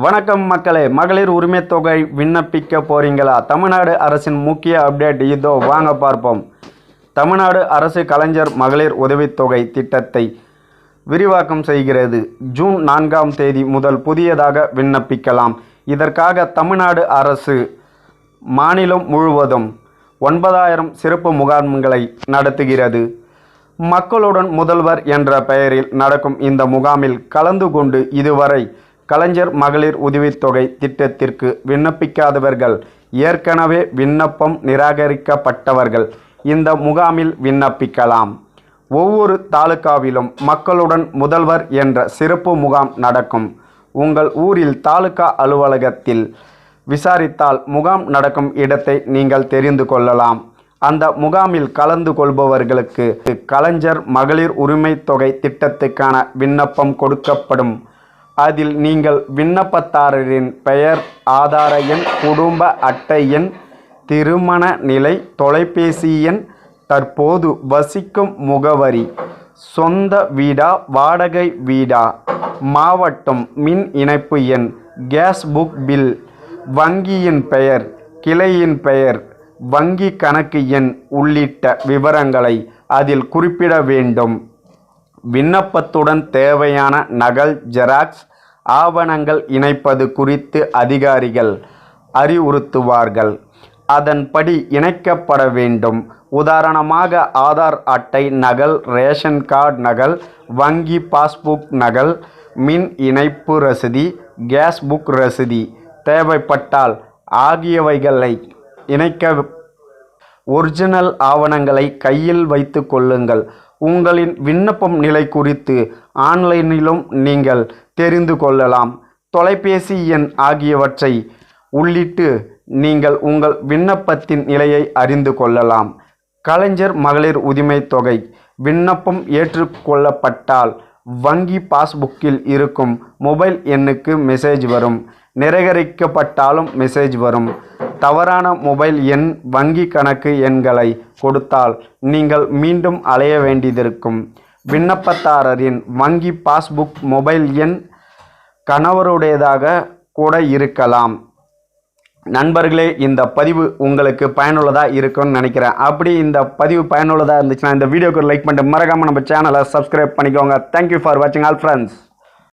வணக்கம் மக்களே மகளிர் உரிமை தொகை விண்ணப்பிக்க போறீங்களா? தமிழ்நாடு அரசின் முக்கிய அப்டேட் இதோ வாங்க பார்ப்போம். தமிழ்நாடு அரசு கலைஞர் மகளிர் உதவித்தொகை திட்டத்தை விரிவாக்கம் செய்கிறது. ஜூன் நான்காம் தேதி முதல் புதியதாக விண்ணப்பிக்கலாம். இதற்காக தமிழ்நாடு அரசு மாநிலம் முழுவதும் ஒன்பதாயிரம் சிறப்பு முகாம்களை நடத்துகிறது. மக்களுடன் முதல்வர் என்ற பெயரில் நடக்கும் இந்த முகாமில் கலந்து கொண்டு இதுவரை கலைஞர் மகளிர் உதவித்தொகை திட்டத்திற்கு விண்ணப்பிக்காதவர்கள் ஏற்கனவே விண்ணப்பம் நிராகரிக்கப்பட்டவர்கள் இந்த முகாமில் விண்ணப்பிக்கலாம். ஒவ்வொரு தாலுகாவிலும் மக்களுடன் முதல்வர் என்ற சிறப்பு முகாம் நடக்கும். உங்கள் ஊரில் தாலுகா அலுவலகத்தில் விசாரித்தால் முகாம் நடக்கும் இடத்தை நீங்கள் தெரிந்து கொள்ளலாம். அந்த முகாமில் கலந்து கொள்பவர்களுக்கு கலைஞர் மகளிர் உரிமைத் தொகை திட்டத்துக்கான விண்ணப்பம் கொடுக்கப்படும். அதில் நீங்கள் விண்ணப்பதாரரின் பெயர் ஆதார எண் குடும்ப அட்டை எண் திருமண நிலை தொலைபேசி எண் தற்போது வசிக்கும் முகவரி சொந்த வீடா வாடகை வீடா மாவட்டம் மின் இணைப்பு எண் கேஸ் புக் பில் வங்கியின் பெயர் கிளையின் பெயர் வங்கி கணக்கு எண் உள்ளிட்ட விவரங்களை அதில் குறிப்பிட வேண்டும். விண்ணப்பத்துடன் தேவையான நகல் ஜெராக்ஸ் ஆவணங்கள் இணைப்பது குறித்து அதிகாரிகள் அறிவுறுத்துவார்கள். அதன்படி இணைக்கப்பட வேண்டும். உதாரணமாக ஆதார் அட்டை நகல் ரேஷன் கார்டு நகல் வங்கி பாஸ்புக் நகல் மின் இணைப்பு ரசீதி கேஸ் புக் ரசீதி தேவைப்பட்டால் ஆகியவைகளை இணைக்க ஒரிஜினல் ஆவணங்களை கையில் வைத்து கொள்ளுங்கள். உங்களின் விண்ணப்பம் நிலை குறித்து ஆன்லைனிலும் நீங்கள் தெரிந்து கொள்ளலாம். தொலைபேசி எண் ஆகியவற்றை உள்ளிட்டு நீங்கள் உங்கள் விண்ணப்பத்தின் நிலையை அறிந்து கொள்ளலாம். கலைஞர் மகளிர் உரிமை தொகை. விண்ணப்பம் ஏற்றுக்கொள்ளப்பட்டால் வங்கி பாஸ்புக்கில் இருக்கும் மொபைல் எண்ணுக்கு மெசேஜ் வரும். நிராகரிக்கப்பட்டாலும் மெசேஜ் வரும். தவறான மொபைல் எண் வங்கி கணக்கு எண்களை கொடுத்தால் நீங்கள் மீண்டும் அலைய வேண்டியதிருக்கும் விண்ணப்பதாரரின் வங்கி பாஸ்புக் மொபைல் எண் கணவருடையதாக கூட இருக்கலாம். நண்பர்களே இந்த பதிவு உங்களுக்கு பயனுள்ளதாக இருக்கும்னு நினைக்கிறேன். அப்படி இந்த பதிவு பயனுள்ளதாக இருந்துச்சுன்னா இந்த வீடியோக்கு லைக் பண்ணிட்டு மறக்காமல் நம்ம சேனலை சப்ஸ்கிரைப் பண்ணிக்கோங்க. தேங்க்யூ ஃபார் வாட்சிங் ஆல் ஃப்ரெண்ட்ஸ்